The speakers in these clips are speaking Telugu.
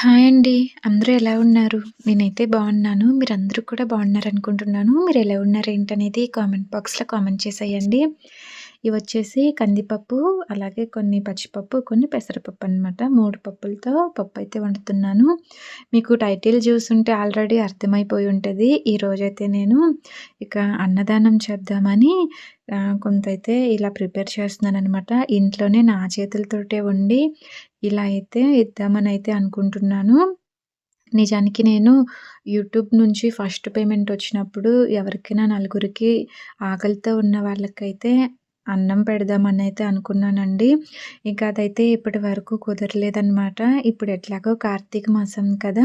హాయ్ అండి. అందరూ ఎలా ఉన్నారు? నేనైతే బాగున్నాను. మీరందరూ కూడా బాగున్నారనుకుంటున్నాను. ఉన్నారు ఏంటనేది కామెంట్ బాక్స్‌లో కామెంట్ చేసేయండి. ఇవి వచ్చేసి కందిపప్పు, అలాగే కొన్ని పచ్చిపప్పు, కొన్ని పెసరపప్పు అనమాట. మూడు పప్పులతో పప్పు అయితే వండుతున్నాను. మీకు టైటిల్ చూసుంటే ఆల్రెడీ అర్థమైపోయి ఉంటుంది ఈరోజైతే నేను ఇక అన్నదానం చేద్దామని కొంత అయితే ఇలా ప్రిపేర్ చేస్తున్నాను అనమాట ఇంట్లోనే నా చేతులతోటే వండి ఇలా అయితే ఇద్దామనైతే అనుకుంటున్నాను. నిజానికి నేను యూట్యూబ్ నుంచి ఫస్ట్ పేమెంట్ వచ్చినప్పుడు ఎవరికైనా నలుగురికి ఆకలితో ఉన్న వాళ్ళకైతే అన్నం పెడదామని అయితే అనుకున్నానండి. ఇక అదైతే ఇప్పటి వరకు కుదరలేదనమాట. ఇప్పుడు ఎట్లాగో కార్తీక మాసం కదా!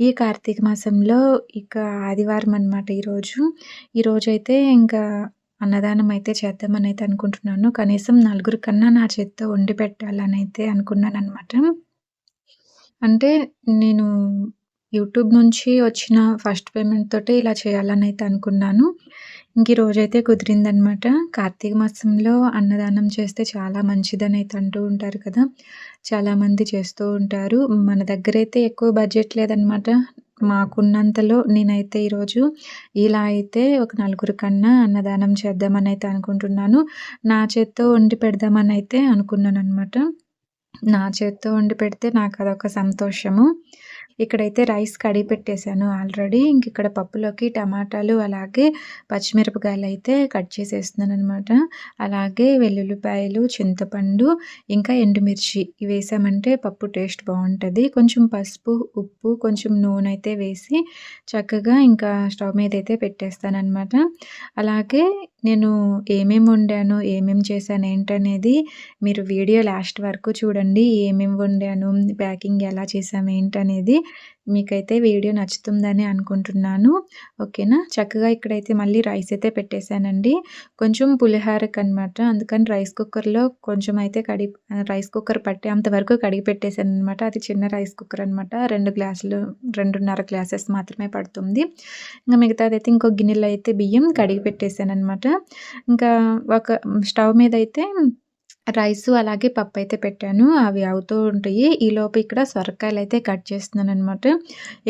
ఈ కార్తీక మాసంలో ఇక ఆదివారం అనమాట ఈరోజు. ఈరోజైతే ఇంకా అన్నదానం అయితే చేద్దామనైతే అనుకుంటున్నాను. కనీసం నలుగురి కన్నా నా చేతితో వండి పెట్టాలనైతే అనుకున్నాననమాట. అంటే నేను యూట్యూబ్ నుంచి వచ్చిన ఫస్ట్ పేమెంట్ తోటే ఇలా చేయాలని అయితే అనుకున్నాను. ఇంక రోజైతే కుదిరిందనమాట. కార్తీక మాసంలో అన్నదానం చేస్తే చాలా మంచిదని అయితే అంటూ ఉంటారు కదా! చాలామంది చేస్తూ ఉంటారు. మన దగ్గర అయితే ఎక్కువ బడ్జెట్ లేదనమాట. మాకున్నంతలో నేనైతే ఈరోజు ఇలా అయితే ఒక నలుగురి కన్నా అన్నదానం చేద్దామని అయితే అనుకుంటున్నాను. నా చేత్తో వండి పెడదామని అయితే అనుకున్నాను అనమాట నా చేత్తో వండి పెడితే నాకు అదొక సంతోషము. ఇక్కడైతే రైస్ కడిగి పెట్టేశాను ఆల్రెడీ. ఇంక ఇక్కడ పప్పులోకి టమాటాలు, అలాగే పచ్చిమిరపకాయలు అయితే కట్ చేసేస్తున్నాననమాట. అలాగే వెల్లుల్లిపాయలు, చింతపండు, ఇంకా ఎండుమిర్చి వేసామంటే పప్పు టేస్ట్ బాగుంటుంది కొంచెం పసుపు, ఉప్పు, కొంచెం నూనె అయితే వేసి చక్కగా ఇంకా స్టవ్ మీద అయితే పెట్టేస్తాను పెట్టేస్తాననమాట. అలాగే నేను ఏమేమి వండాను, ఏమేమి చేశాను ఏంటనేది మీరు వీడియో లాస్ట్ వరకు చూడండి. ఏమేమి వండాను, ప్యాకింగ్ ఎలా చేసాము ఏంటనేది మీకైతే వీడియో నచ్చుతుందని అనుకుంటున్నాను. ఓకేనా? చక్కగా ఇక్కడైతే మళ్ళీ రైస్ అయితే పెట్టేశానండి. కొంచెం పులిహోరకనమాట. అందుకని రైస్ కుక్కర్‌లో కొంచెం అయితే కడిగి రైస్ కుక్కర్ పట్టేంత వరకు కడిగి పెట్టేశాననమాట. అది చిన్న రైస్ కుక్కర్ అనమాట. రెండు గ్లాసులు 2:30 గ్లాసెస్ మాత్రమే పడుతుంది. ఇంక మిగతాదైతే ఇంకో గిన్నెలో అయితే బియ్యం కడిగి పెట్టేశాననమాట. ఇంకా ఒక స్టవ్ మీద అయితే రైసు అలాగే పప్పు అయితే పెట్టాను. అవి అవుతూ ఉంటాయి. ఈలోపు ఇక్కడ సొరకాయలు అయితే కట్ చేస్తున్నాను అన్నమాట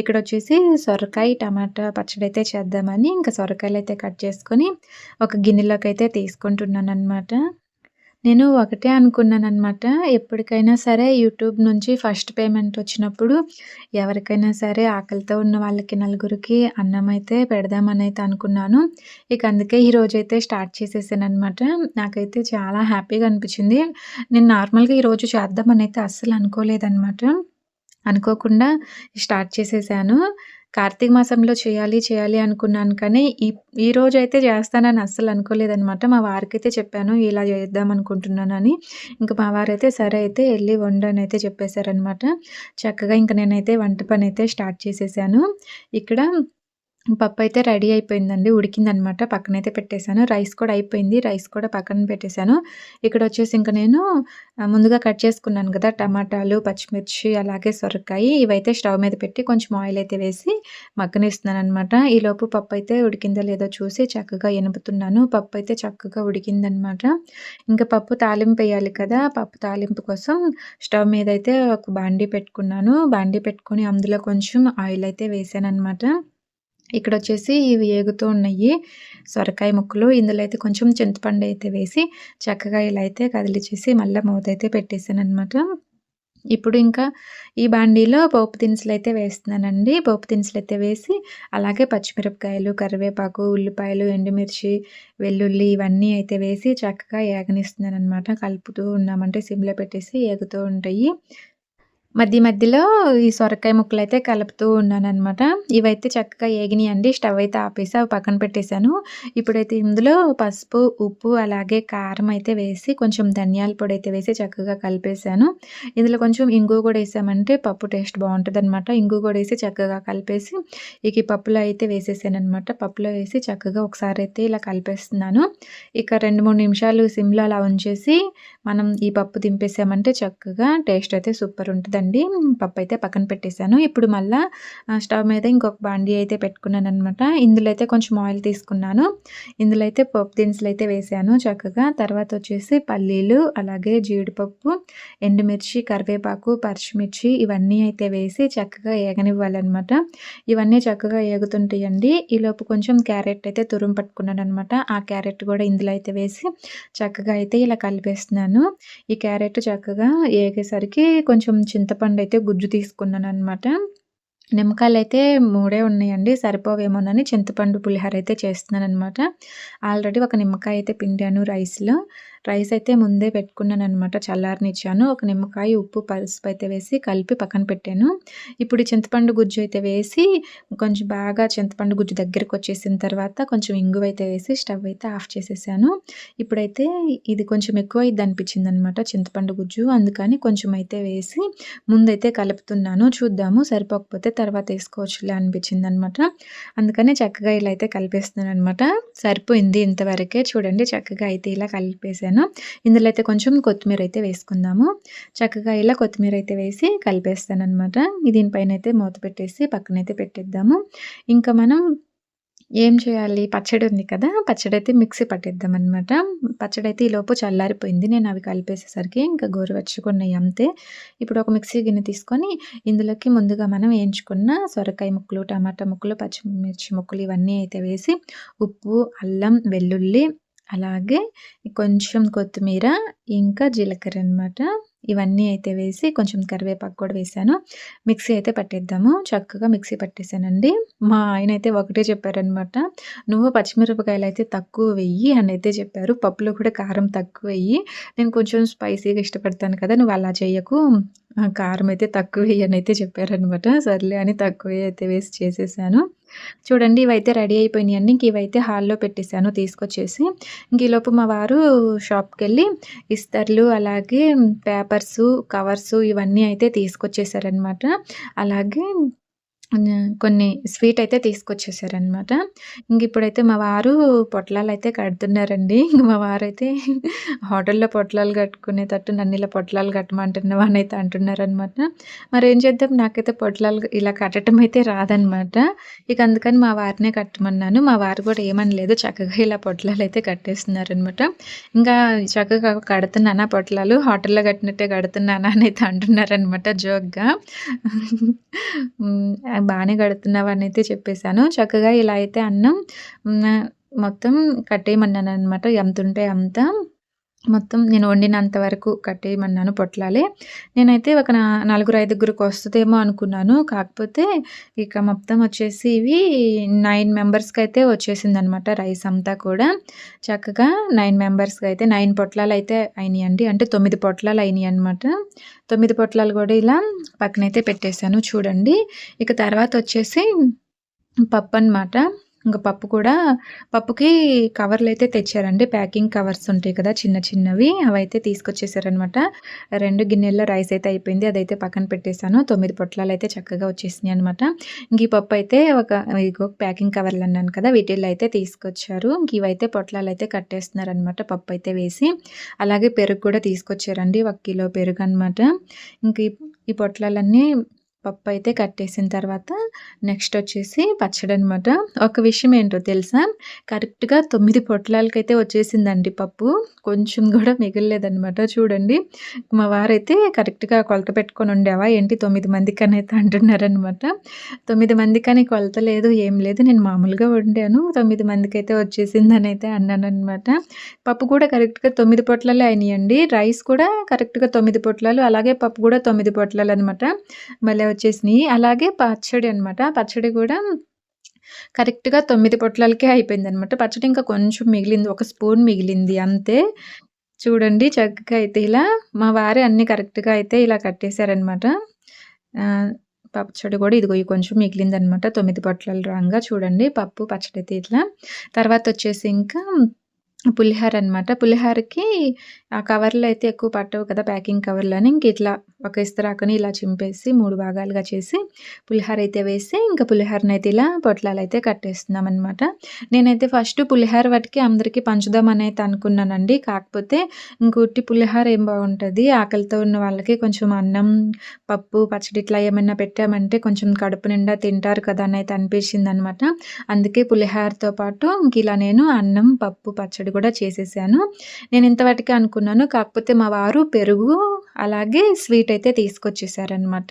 ఇక్కడ వచ్చేసి సొరకాయ, టమాటా పచ్చడి అయితే చేద్దామని ఇంకా సొరకాయలు అయితే కట్ చేసుకొని ఒక గిన్నెలోకి అయితే తీసుకుంటున్నాను అనమాట నేను ఒకటే అనుకున్నాననమాట. ఎప్పటికైనా సరే యూట్యూబ్ నుంచి ఫస్ట్ పేమెంట్ వచ్చినప్పుడు ఎవరికైనా సరే ఆకలితో ఉన్న వాళ్ళకి నలుగురికి అన్నం అయితే పెడదామనైతే అనుకున్నాను. ఇక అందుకే ఈరోజైతే స్టార్ట్ చేసేసాననమాట. నాకైతే చాలా హ్యాపీగా అనిపించింది. నేను నార్మల్‌గా ఈరోజు చేద్దామనైతే అస్సలు అనుకోలేదన్నమాట అనుకోకుండా స్టార్ట్ చేసేసాను. కార్తీక మాసంలో చేయాలి, చేయాలి అనుకున్నాను కానీ ఈ ఈరోజైతే చేస్తానని అస్సలు అనుకోలేదనమాట. మా వారికైతే చెప్పాను ఇలా చేద్దాం అనుకుంటున్నానని. ఇంక మా వారైతే సరే అయితే ఎళ్ళి వండనైతే చెప్పేశారనమాట. చక్కగా ఇంక నేనైతే వంట పని అయితే స్టార్ట్ చేసేసాను. ఇక్కడ పప్పు అయితే రెడీ అయిపోయిందండి. ఉడికిందనమాట. పక్కనైతే పెట్టేశాను. రైస్ కూడా అయిపోయింది. రైస్ కూడా పక్కన పెట్టేశాను. ఇక్కడొచ్చేసి ఇంక నేను ముందుగా కట్ చేసుకున్నాను కదా! టమాటాలు, పచ్చిమిర్చి అలాగే సొరకాయి ఇవైతే స్టవ్ మీద పెట్టి కొంచెం ఆయిల్ అయితే వేసి మగ్గనిస్తున్నాననమాట. ఈలోపు పప్పు అయితే ఉడికిందో లేదో చూసి చక్కగా ఎనుపుతున్నాను. పప్పయితే చక్కగా ఉడికిందనమాట. ఇంకా పప్పు తాలింపు వేయాలి కదా! పప్పు తాలింపు కోసం స్టవ్ మీద అయితే ఒక బాండీ పెట్టుకున్నాను. బాండీ పెట్టుకొని అందులో కొంచెం ఆయిల్ అయితే ఇక్కడ వచ్చేసి ఇవి ఏగుతూ ఉన్నాయి. సొరకాయ ముక్కలు. ఇందులో అయితే కొంచెం చింతపండు అయితే వేసి చక్కగా ఇలా అయితే కదిలిచ్చేసి మళ్ళా పెట్టేసాను పెట్టేసాననమాట. ఇప్పుడు ఇంకా ఈ బాండీలో పోపు దినుసులు అయితే వేస్తున్నానండి. పోపు దినుసులు అయితే వేసి అలాగే పచ్చిమిరపకాయలు, కరివేపాకు, ఉల్లిపాయలు, ఎండుమిర్చి, వెల్లుల్లి ఇవన్నీ అయితే వేసి చక్కగా ఏగనిస్తున్నాను అనమాట కలుపుతూ ఉన్నామంటే సిమ్‌లో పెట్టేసి ఏగుతూ ఉంటాయి. మధ్య మధ్యలో ఈ సొరకాయ ముక్కలు అయితే కలుపుతూ ఉన్నాను అనమాట ఇవైతే చక్కగా ఏగినాయండి స్టవ్ అయితే ఆపేసి అవి పక్కన పెట్టేశాను. ఇప్పుడైతే ఇందులో పసుపు, ఉప్పు అలాగే కారం అయితే వేసి కొంచెం ధనియాల పొడి అయితే వేసి చక్కగా కలిపేశాను. ఇందులో కొంచెం ఇంగు కూడా వేసామంటే పప్పు టేస్ట్ బాగుంటుంది అనమాట ఇంగు కూడా వేసి చక్కగా కలిపేసి ఇక ఈ పప్పులో అయితే వేసేసాను అనమాట పప్పులో వేసి చక్కగా ఒకసారి అయితే ఇలా కలిపేస్తున్నాను. ఇక 2, 3 నిమిషాలు సిమ్‌లో అలా ఉంచేసి మనం ఈ పప్పు దింపేసామంటే చక్కగా టేస్ట్ అయితే సూపర్ ఉంటుంది అండి. పప్పు అయితే పక్కన పెట్టేశాను. ఇప్పుడు మళ్ళీ స్టవ్ మీద ఇంకొక బాండీ అయితే పెట్టుకున్నాను అనమాట ఇందులో అయితే కొంచెం ఆయిల్ తీసుకున్నాను. ఇందులో అయితే పప్పు దినుసులు అయితే వేసాను చక్కగా. తర్వాత వచ్చేసి పల్లీలు అలాగే జీడిపప్పు ఎండుమిర్చి కరివేపాకు పచ్చిమిర్చి ఇవన్నీ అయితే వేసి చక్కగా ఏగనివ్వాలన్నమాట. ఇవన్నీ చక్కగా ఏగుతుంటాయండి ఈలోపు కొంచెం క్యారెట్ అయితే తురుము పట్టుకున్నాను అనమాట ఆ క్యారెట్ కూడా ఇందులో అయితే వేసి చక్కగా అయితే ఇలా కలిపేస్తున్నాను. ఈ క్యారెట్ చక్కగా ఏగేసరికి కొంచెం చింత చింతపండు అయితే గుజ్జు తీసుకున్నాను అనమాట నిమ్మకాయలు అయితే మూడే ఉన్నాయండి సరిపోవేమోనని చింతపండు పులిహోర అయితే చేస్తున్నాను అనమాట ఆల్రెడీ ఒక నిమ్మకాయ అయితే పిండాను రైస్లో. రైస్ అయితే ముందే పెట్టుకున్నాను అనమాట చల్లారనిచ్చాను. ఒక నిమ్మకాయ ఉప్పు పసుపు అయితే వేసి కలిపి పక్కన పెట్టాను. ఇప్పుడు చింతపండు గుజ్జు అయితే వేసి కొంచెం బాగా చింతపండు గుజ్జు దగ్గరకు వచ్చేసిన తర్వాత కొంచెం ఇంగువ అయితే వేసి స్టవ్ అయితే ఆఫ్ చేసేసాను. ఇప్పుడైతే ఇది కొంచెం ఎక్కువ ఇది అనిపించింది అనమాట చింతపండు గుజ్జు. అందుకని కొంచెం అయితే వేసి ముందైతే కలుపుతున్నాను. చూద్దాము సరిపోకపోతే తర్వాత వేసుకోవచ్చులే అనిపించింది అనమాట అందుకనే చక్కగా ఇలా అయితే కలిపేస్తున్నాను అనమాట సరిపోయింది ఇంతవరకే. చూడండి చక్కగా అయితే ఇలా కలిపేసాను వేసాను ఇందులో అయితే కొంచెం కొత్తిమీర అయితే వేసుకుందాము. చక్కగా ఇలా కొత్తిమీర అయితే వేసి కలిపేస్తాను అనమాట దీనిపైన అయితే మూత పెట్టేసి పక్కనైతే పెట్టేద్దాము. ఇంకా మనం ఏం చేయాలి? పచ్చడి ఉంది కదా పచ్చడి అయితే మిక్సీ పట్టిద్దాం అనమాట పచ్చడి అయితే ఈలోపు చల్లారిపోయింది. నేను అవి కలిపేసేసరికి ఇంకా గోరువెచ్చుకున్నాయి అంతే. ఇప్పుడు ఒక మిక్సీ గిన్నె తీసుకొని ఇందులోకి ముందుగా మనం వేయించుకున్న సొరకాయ ముక్కలు టమాటా ముక్కలు పచ్చిమిర్చి ముక్కలు ఇవన్నీ అయితే వేసి ఉప్పు అల్లం వెల్లుల్లి అలాగే కొంచెం కొత్తిమీర ఇంకా జీలకర్ర అనమాట ఇవన్నీ అయితే వేసి కొంచెం కరివేపాకు కూడా వేసాను. మిక్సీ అయితే పట్టేద్దాము. చక్కగా మిక్సీ పట్టేశానండి మా ఆయన అయితే ఒకటే చెప్పారనమాట నువ్వు పచ్చిమిరపకాయలు అయితే తక్కువ వెయ్యి అని అయితే చెప్పారు. పప్పులో కూడా కారం తక్కువ వెయ్యి నేను కొంచెం స్పైసీగా ఇష్టపడతాను కదా నువ్వు అలా చెయ్యకు కారం అయితే తక్కువ వెయ్యి అని అయితే చెప్పారనమాట సర్లే అని తక్కువ అయితే వేసి చేసేసాను. చూడండి ఇవైతే రెడీ అయిపోయినాయి అన్ని ఇంక ఇవైతే హాల్లో పెట్టేశాను తీసుకొచ్చేసి. ఇంక ఈలోపు మా వారు షాప్కి వెళ్ళి ఇస్తర్లు అలాగే పేపర్సు కవర్సు ఇవన్నీ అయితే తీసుకొచ్చేసారనమాట అలాగే కొన్ని స్వీట్ అయితే తీసుకొచ్చేసారనమాట ఇంక ఇప్పుడైతే మా వారు పొట్లాలు అయితే కడుతున్నారండి. ఇంక మా వారు అయితే హోటల్లో పొట్లాలు కట్టుకునేటట్టు నన్ను ఇలా పొట్లాలు కట్టమంటున్నావు అని అయితే అంటున్నారనమాట మరి ఏం చేద్దాం? నాకైతే పొట్లాలు ఇలా కట్టడం అయితే రాదనమాట ఇక అందుకని మా వారినే కట్టమన్నాను. మా వారు కూడా ఏమనలేదు. చక్కగా ఇలా పొట్లాలు అయితే కట్టేస్తున్నారనమాట ఇంకా చక్కగా కడుతున్నానా పొట్లాలు? హోటల్లో కట్టినట్టే కడుతున్నానా? అని అయితే అంటున్నారనమాట జోక్గా. బాగానే కడుతున్నావని అయితే చెప్పేశాను. చక్కగా ఇలా అయితే అన్నం మొత్తం కట్టేయమన్నాను అనమాట ఎంత ఉంటే అంత. మొత్తం నేను వండినంత వరకు కట్టేయమన్నాను పొట్లాలే. నేనైతే ఒక నలుగురు ఐదుగురికి వస్తుందేమో అనుకున్నాను. కాకపోతే ఇక మొత్తం వచ్చేసి ఇవి నైన్ మెంబర్స్కి అయితే వచ్చేసింది అనమాట రైస్ అంతా కూడా. చక్కగా నైన్ మెంబర్స్కి అయితే నైన్ పొట్లాలు అయితే అయినాయండి. అంటే తొమ్మిది పొట్లాలు అయినాయి అనమాట తొమ్మిది పొట్లాలు కూడా ఇలా పక్కనైతే పెట్టేశాను చూడండి. ఇక తర్వాత వచ్చేసి పప్పు అనమాట ఇంకా పప్పు కూడా పప్పుకి కవర్లు అయితే తెచ్చారండి. ప్యాకింగ్ కవర్స్ ఉంటాయి కదా చిన్న చిన్నవి. అవైతే తీసుకొచ్చేసారనమాట రెండు గిన్నెల్లో రైస్ అయితే అయిపోయింది. అదైతే పక్కన పెట్టేశాను. తొమ్మిది పొట్లాలు అయితే చక్కగా వచ్చేసినాయి అనమాట ఇంక ఈ పప్పు అయితే ఒక ఇగో ప్యాకింగ్ కవర్లు అన్నాను కదా వీటిల్లో అయితే తీసుకొచ్చారు. ఇంక ఇవైతే పొట్లాలు అయితే కట్టేస్తున్నారనమాట పప్పు అయితే వేసి. అలాగే పెరుగు కూడా తీసుకొచ్చారండి. ఒక కిలో పెరుగు అనమాట ఇంక ఈ పొట్లాలన్నీ పప్పు అయితే కట్టేసిన తర్వాత నెక్స్ట్ వచ్చేసి పచ్చడి అనమాట ఒక విషయం ఏంటో తెలుసా? కరెక్ట్గా తొమ్మిది పొట్లాలకైతే వచ్చేసిందండి పప్పు. కొంచెం కూడా మిగలలేదనమాట. చూడండి. మా వారైతే కరెక్ట్గా కొలత పెట్టుకొని ఉండేవా? ఏంటి తొమ్మిది మందికనైతే అయితే అంటున్నారనమాట. తొమ్మిది మందికని కొలత లేదు ఏం లేదు. నేను మామూలుగా వండాను. తొమ్మిది మందికి అయితే వచ్చేసిందని అయితే అన్నాను అనమాట పప్పు కూడా కరెక్ట్గా తొమ్మిది పొట్లాలే అయినాయండి. రైస్ కూడా కరెక్ట్గా తొమ్మిది పొట్లాలు అలాగే పప్పు కూడా తొమ్మిది పొట్లాలు అనమాట మళ్ళీ వచ్చేసినాయి. అలాగే పచ్చడి అనమాట పచ్చడి కూడా కరెక్ట్గా తొమ్మిది పొట్లాలకే అయిపోయింది అనమాట పచ్చడి ఇంకా కొంచెం మిగిలింది. ఒక స్పూన్ మిగిలింది. అంతే. చూడండి చక్కగా అయితే ఇలా మా వారే అన్నీ కరెక్ట్గా అయితే ఇలా కట్టేశారనమాట పచ్చడి కూడా ఇదిగో కొంచెం మిగిలింది అనమాట తొమ్మిది పొట్లాలు రాగా చూడండి. పప్పు పచ్చడి అయితే ఇట్లా. తర్వాత వచ్చేసి ఇంకా పులిహోర అనమాట. పులిహోరకి ఆ కవర్లు అయితే ఎక్కువ పట్టవు కదా! ప్యాకింగ్ కవర్‌లని ఇంక ఇట్లా ఒక ఇస్తరాకుని ఇలా చింపేసి మూడు భాగాలుగా చేసి పులిహోర అయితే వేసి ఇంకా పులిహోరనైతే ఇలా పొట్లాలు అయితే కట్టేస్తున్నాం అనమాట నేనైతే ఫస్ట్ పులిహోర వాటికి అందరికీ పంచుదామని అయితే అనుకున్నానండి. కాకపోతే ఇంకొట్టి పులిహార పులిహోర ఏం బాగుంటుంది ఆకలితో ఉన్న వాళ్ళకి కొంచెం అన్నం, పప్పు, పచ్చడి ఇట్లా ఏమైనా పెట్టామంటే కొంచెం కడుపు నిండా తింటారు కదా! అని అయితే అనిపించిందనమాట. అందుకే పులిహోరతో పాటు ఇంక ఇలా నేను అన్నం, పప్పు, పచ్చడి కూడా చేసేసాను. నేను ఇంత అనుకున్నాను. కాకపోతే మా వారు పెరుగు అలాగే స్వీట్ అయితే తీసుకొచ్చేసారనమాట.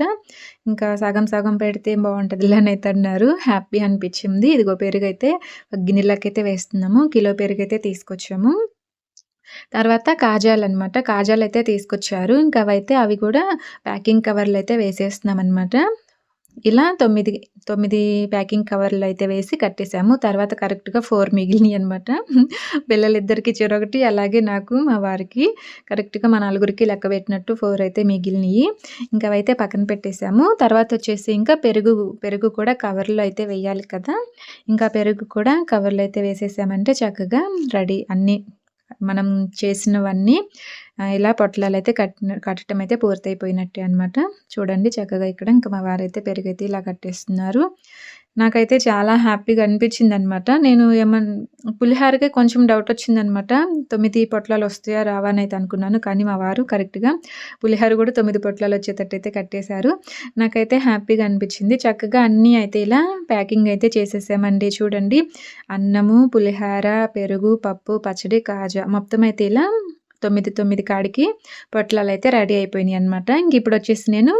ఇంకా సగం సగం పెడితే బాగుంటుంది అని అయితే అన్నారు. హ్యాపీ అనిపించింది. ఇదిగో పెరుగైతే గిన్నెలకైతే వేస్తున్నాము. కిలో పెరుగైతే తీసుకొచ్చాము. తర్వాత కాజాలు అన్నమాట కాజాలు అయితే తీసుకొచ్చారు. ఇంకా అవైతే అవి కూడా ప్యాకింగ్ కవర్లు అయితే వేసేస్తున్నాం అనమాట ఇలా 9, 9 ప్యాకింగ్ కవర్లు అయితే వేసి కట్టేసాము. తర్వాత కరెక్ట్‌గా ఫోర్ మిగిలినాయి అనమాట పిల్లలిద్దరికీ చెరొకటి అలాగే నాకు, మా వారికి కరెక్ట్‌గా మా నలుగురికి లెక్క పెట్టినట్టు ఫోర్ అయితే మిగిలినాయి ఇంకా అయితే పక్కన పెట్టేసాము. తర్వాతొచ్చేసి ఇంకా పెరుగు, పెరుగు కూడా కవర్‌లో అయితే వేయాలి కదా! ఇంకా పెరుగు కూడా కవర్‌లో అయితే వేసేసామంటే చక్కగా రెడీ అన్నీ మనం చేసినవన్నీ ఇలా ఇలా అయితే కట్ కట్టడం అయితే పూర్తయిపోయినట్టే అనమాట. చూడండి చక్కగా ఇక్కడ ఇంకా మా వారైతే పెరుగైతే ఇలా కట్టేస్తున్నారు. నాకైతే చాలా హ్యాపీగా అనిపించింది అనమాట నేను ఏమన్ పులిహోరకే కొంచెం డౌట్ వచ్చిందనమాట తొమ్మిది పొట్లాలు వస్తాయా? రావా? అని అయితే అనుకున్నాను. కానీ మా వారు కరెక్ట్‌గా పులిహోర కూడా తొమ్మిది పొట్లాలు వచ్చేటట్టయితే కట్టేశారు. నాకైతే హ్యాపీగా అనిపించింది. చక్కగా అన్నీ అయితే ఇలా ప్యాకింగ్ అయితే చేసేసామండి. చూడండి అన్నము, పులిహోర, పెరుగు, పప్పు, పచ్చడి, కాజా మొత్తం అయితే ఇలా 9, 9 కాడికి పొట్లాలు అయితే రెడీ అయిపోయినాయి అనమాట ఇంక ఇప్పుడు వచ్చేసి నేను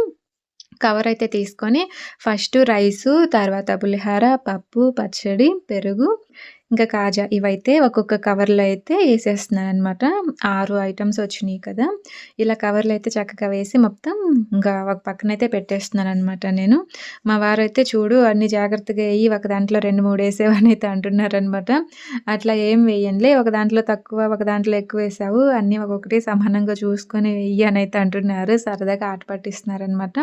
కవర్ అయితే తీసుకొని ఫస్ట్ రైసు, తర్వాత పులిహోర, పప్పు, పచ్చడి, పెరుగు, ఇంకా కాజా ఇవైతే ఒక్కొక్క కవర్‌లో అయితే వేసేస్తున్నాను అనమాట ఆరు ఐటమ్స్ వచ్చినాయి కదా! ఇలా కవర్లు అయితే చక్కగా వేసి మొత్తం ఇంకా ఒక పక్కనైతే పెట్టేస్తున్నాననమాట నేను. మా వారు అయితే చూడు అన్ని జాగ్రత్తగా వేయి ఒక దాంట్లో రెండు మూడు వేసేవని అయితే అంటున్నారనమాట. అట్లా ఏం వేయనులే. ఒక దాంట్లో తక్కువ, ఒక దాంట్లో ఎక్కువ వేసావు అన్నీ ఒక్కొక్కటి సమానంగా చూసుకొని వెయ్యి అని అయితే అంటున్నారు. సరదాగా ఆట పట్టిస్తున్నారనమాట.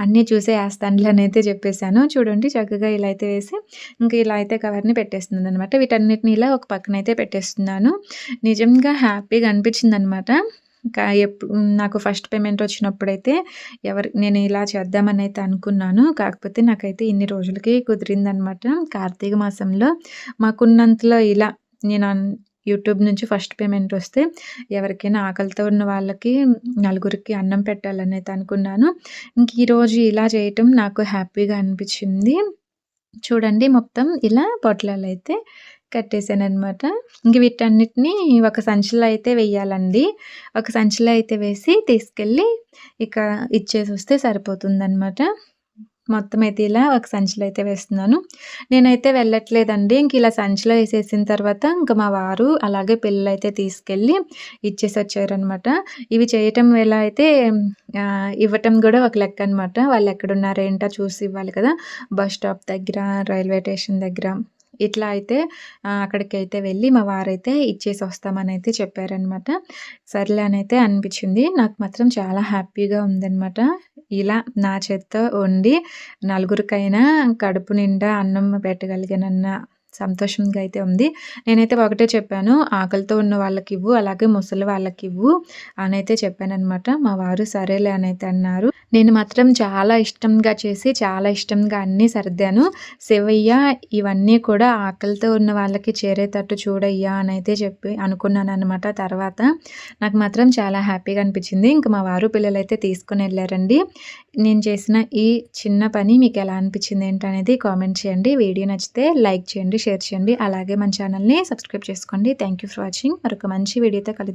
అన్నీ చూసే ఏస్తానులే అని అయితే చెప్పేసాను. చూడండి చక్కగా ఇలా అయితే వేసి ఇంకా ఇలా అయితే కవర్‌ని పెట్టేస్తున్నాననమాట. వీటన్నిటిని ఇలా ఒక పక్కనైతే పెట్టేస్తున్నాను. నిజంగా హ్యాపీగా అనిపించిందనమాట. ఇంకా ఎప్పుడు నాకు ఫస్ట్ పేమెంట్ వచ్చినప్పుడైతే ఎవరి నేను ఇలా చేద్దామని అయితే అనుకున్నాను. కాకపోతే నాకైతే ఇన్ని రోజులకి కుదిరిందనమాట. కార్తీక మాసంలో మాకున్నంతలో ఇలా నేను యూట్యూబ్ నుంచి ఫస్ట్ పేమెంట్ వస్తే ఎవరికైనా ఆకలితో ఉన్న వాళ్ళకి నలుగురికి అన్నం పెట్టాలని అయితే అనుకున్నాను. ఇంక ఈరోజు ఇలా చేయటం నాకు హ్యాపీగా అనిపించింది. చూడండి మొత్తం ఇలా పొట్లాలైతే కట్టేసాననమాట. ఇంక వీటన్నిటిని ఒక సంచిలో అయితే వేయాలండి ఒక సంచిలో అయితే వేసి తీసుకెళ్ళి ఇక ఇచ్చేసి వస్తే సరిపోతుందనమాట. మొత్తం అయితే ఇలా ఒక సంచిలో అయితే వేస్తున్నాను. నేనైతే వెళ్ళట్లేదండి. ఇంక ఇలా సంచిలో వేసేసిన తర్వాత ఇంక మా వారు అలాగే పిల్లలు అయితే తీసుకెళ్ళి ఇచ్చేసి వచ్చారనమాట ఇవి చేయటం ఎలా అయితే ఇవ్వటం కూడా ఒక లెక్క అనమాట వాళ్ళు వాళ్ళెక్కడున్నారో ఏంటో చూసి ఇవ్వాలి కదా! బస్ స్టాప్ దగ్గర, రైల్వే స్టేషన్ దగ్గర ఇట్లా అయితే అక్కడికి అక్కడికైతే వెళ్ళి మా వారైతే ఇచ్చేసి వస్తామని అయితే చెప్పారనమాట. సర్లే అనైతే అనిపించింది. నాకు మాత్రం చాలా హ్యాపీగా ఉందనమాట. ఇలా నా చేత్తో వండి నలుగురికైనా కడుపు నిండా అన్నం పెట్టగలిగానన్న సంతోషంగా అయితే ఉంది. నేనైతే ఒకటే చెప్పాను. ఆకలితో ఉన్న వాళ్ళకి ఇవ్వు అలాగే ముసలి వాళ్ళకి ఇవ్వు అనైతే చెప్పానమాట మా వారు సరేలే అనైతే అన్నారు. నేను మాత్రం చాలా ఇష్టంగా చేసి, చాలా ఇష్టంగా అన్నీ సర్దాను. శివయ్య ఇవన్నీ కూడా ఆకలితో ఉన్న వాళ్ళకి చేరేటట్టు చూడయ్యా అనైతే చెప్పి అనుకున్నాను అనమాట తర్వాత. నాకు మాత్రం చాలా హ్యాపీగా అనిపించింది. ఇంక మా వారు పిల్లలైతే తీసుకొనెళ్ళారండి. నేను చేసిన ఈ చిన్న పని మీకు ఎలా అనిపించింది ఏంటనేది కామెంట్ చేయండి. వీడియో నచ్చితే లైక్ చేయండి, షేర్ చేయండి. అలాగే మన ఛానల్‌ని సబ్స్క్రైబ్ చేసుకోండి. Thank you for watching. మరొక మంచి వీడియోతో కలుద్దాం.